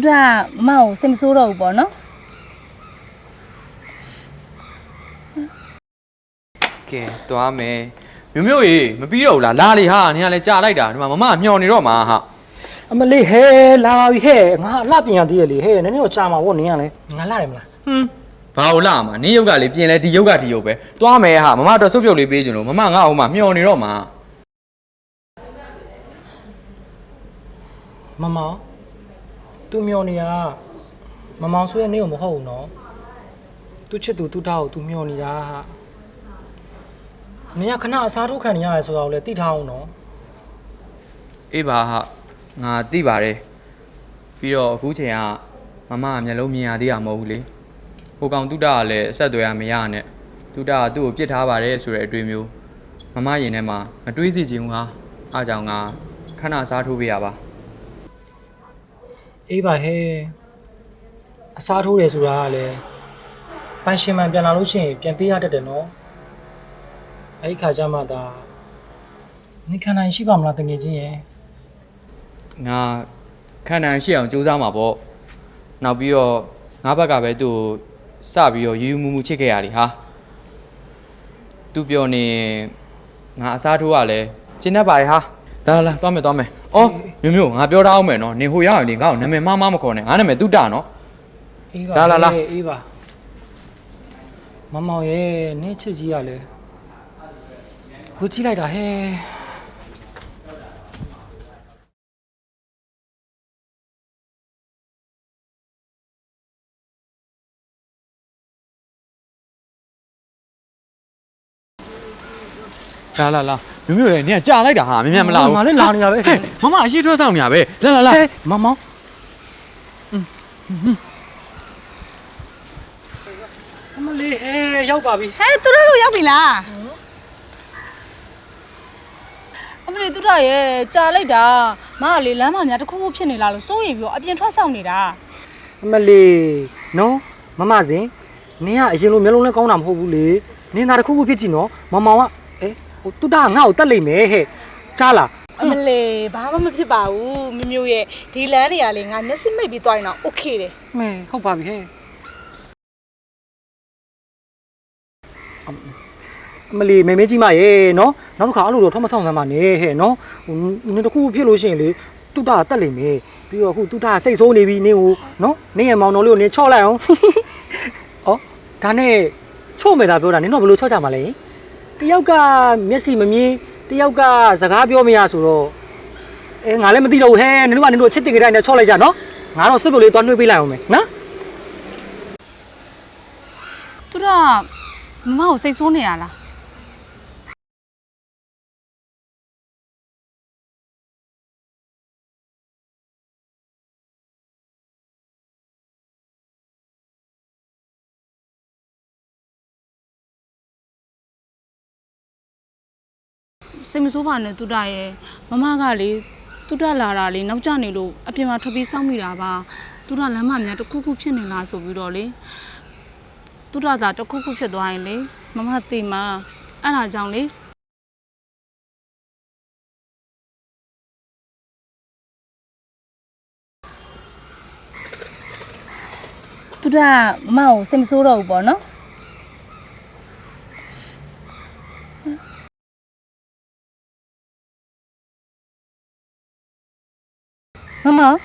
သူတို့ကမမကိုစိတ်မဆိုးတော့ဘူးပေါ့နော်ကဲသွားမယ်မျိုးမျိုးရေမပြီးတော့ဘူးလားလာလေဟာနင်ကလည်းကြာလိုက်တာဒီမှာမမမျောနေတော့မှာဟာအမလေးဟဲလာပါပြီဟဲငါလှပြင်ရသေးရလေဟဲနည်းနည်းတော့ကြာမှာဗောနင်းကလည်းငါလှတယ်မလားဟွန်းဘာလို့လာမှာနင်းရုပ်ကလေပြင်လဲဒီရုပ်ကဒီရုပ်ပဲသွားမယ်ဟာမမတော့စုပ်ပြုတ်လေးပေးချင်လို့မမငါ့အောင်မမျောနေတော့မှာမမော င်သူမျောနေတာမမောင်ဆိုရဲ့နေကိုမဟုတ်ဘူးနော်သူချစ်သူသူ့ထားကိုသူမျောနေတာဟာနင်ကခဏအစားထိုးခံနေရတယ်ဆိုတော့လေတိထားအောင်နော်အေးပါဟာငါသိပါတယ်ပြီးတော့အခုချိန်ကမမကမျက်လုံးမြင်ရသေးတာမဟုတ်ဘူးလေဟိုကောင်တုဒ္ဒကလည်းအဆက်အသွယ်ကမရနဲ့တုဒ္ဒကသူ့ကိုပြစ်ထားပါတယ်ဆိုတဲ့အတွေ့မျိုးမမရင်ထဲမှာမတွေးစီချင်ဘူးဟာအားကြောင့်ငါခဏစားထိုးပေးရပါ အေးပါဟဲအစားထိုးတယ်ဆိုတာကလည်းပိုင်ရှင်မှန်ပြန်လာလို့ရှိရင်ပြန်ပေးရတတ်တယ်နော်အဲ့ဒီခါကျမှသာနင်ခံနိုင်ရှိပါမလားတကယ်ချင်းရဲ့ငါခန္ဓာရှိအောင်ကြိုးစားမှာပေါ့နောက်ပြီးတော့ငါဘက်ကပဲသူ့ကိုစပြီးတော့ယူယူမူမူချစ်ခဲ့ရတယ်ဟာသူပြောနေငါအစားထိုးရလဲကျင်းတတ်ပါရဲ့ဟာလာလာလာသွားမယ်သွားမယ် အော်မျိုးမျိုးငါပြောထားအောင်မယ်နော်နေဟိုရအောင်လေငါ့ကိုနာမည်မှားမှားမခေါ်နဲ့ငါနာမည်တုတ္တနော် အေးပါလာလာလာဟဲ့အေးပါမမောင်ရဲ့နင်းချစ်ကြီးရလဲဟိုကြည့်လိုက်တာဟဲ့ လာလာလာမျိုးမျိုးရဲ့နင်ကကြာလိုက်တာဟာမင်းမြန်မလာဘူးငါလည်းလာနေတာပဲဟဲ့မမအရှိထွက်ဆောင်နေရပဲလာလာလာဟဲ့မမောင်အမလေးဟဲ့ရောက်ပါပြီဟဲ့သူတို့တို့ရောက်ပြီလားအမလေးသူတို့ရဲ့ကြာလိုက်တာမကလေလမ်းမများတစ်ခုခုဖြစ်နေလားလို့စိုးရိမ်ပြီးတော့အပြင်ထွက်ဆောင်နေတာအမလေးနော်မမစင်နင်ကအရင်လိုမျိုးလုံးလဲကောင်းတာမဟုတ်ဘူးလေနင်သာတစ်ခုခုဖြစ်ကြည့်နော်မမောင်ကအဲ ဟိုသူတာငါ့ကိုတက်လိမ့်မယ်ဟဲ့ကြားလားအမလေးဘာမှမဖြစ်ပါဘူးမမျိုးရဲ့ဒီလမ်းတွေကလေငါမျက်စိမိတ်ပြီးသွားရင်တော့ okay တယ်မင်းဟုတ်ပါပြီဟဲ့အမအမလီမေမေကြီးမရေနော်နောက်တစ်ခါအဲ့လိုတော့ထမဆောင်ဆမ်းပါနဲ့ဟဲ့နော်ဟိုနင်တစ်ခုဖြစ်လို့ရှိရင်လေသူတာတက်လိမ့်မယ်ပြီးတော့အခုသူတာစိတ်ဆိုးနေပြီနင်ကိုနော်နင်ရဲ့မောင်တော်လေးကိုနင်ချော့လိုက်အောင်ဩဒါနဲ့ချော့မယ်တာပြောတာနင်တော့ဘယ်လိုချော့ကြမှာလဲဟင် တယောက်ကမျက်စိမမြင်တယောက်ကစကားပြောမရဆိုတော့အဲငါလည်းမသိတော့ဘူးဟဲ့နင်တို့ကနင်တို့ချစ်တင်ကြတဲ့နဲ့ချော့လိုက်ကြနော်ငါတော့စစ်ပြုတ်လေးသွားနှွေးပေးလိုက်အောင်မယ်နော်သူတို့ကမမကိုစိတ်ဆိုးနေရလား စိတ်မဆိုးပါနဲ့သူတရဲ့မမကလေသူတလာတာလေနောက်ကျနေလို့အပြင်မှာထွက်ပြီးစောင့်မိတာပါသူတလမ်းမများတစ်ခုခုဖြစ်နေလားဆိုပြီးတော့လေသူတသာတစ်ခုခုဖြစ်သွားရင်လေမမသိမှာအဲ့ဒါကြောင့်လေသူတမမကိုစိတ်မဆိုးတော့ဘူးပေါ့နော် 妈妈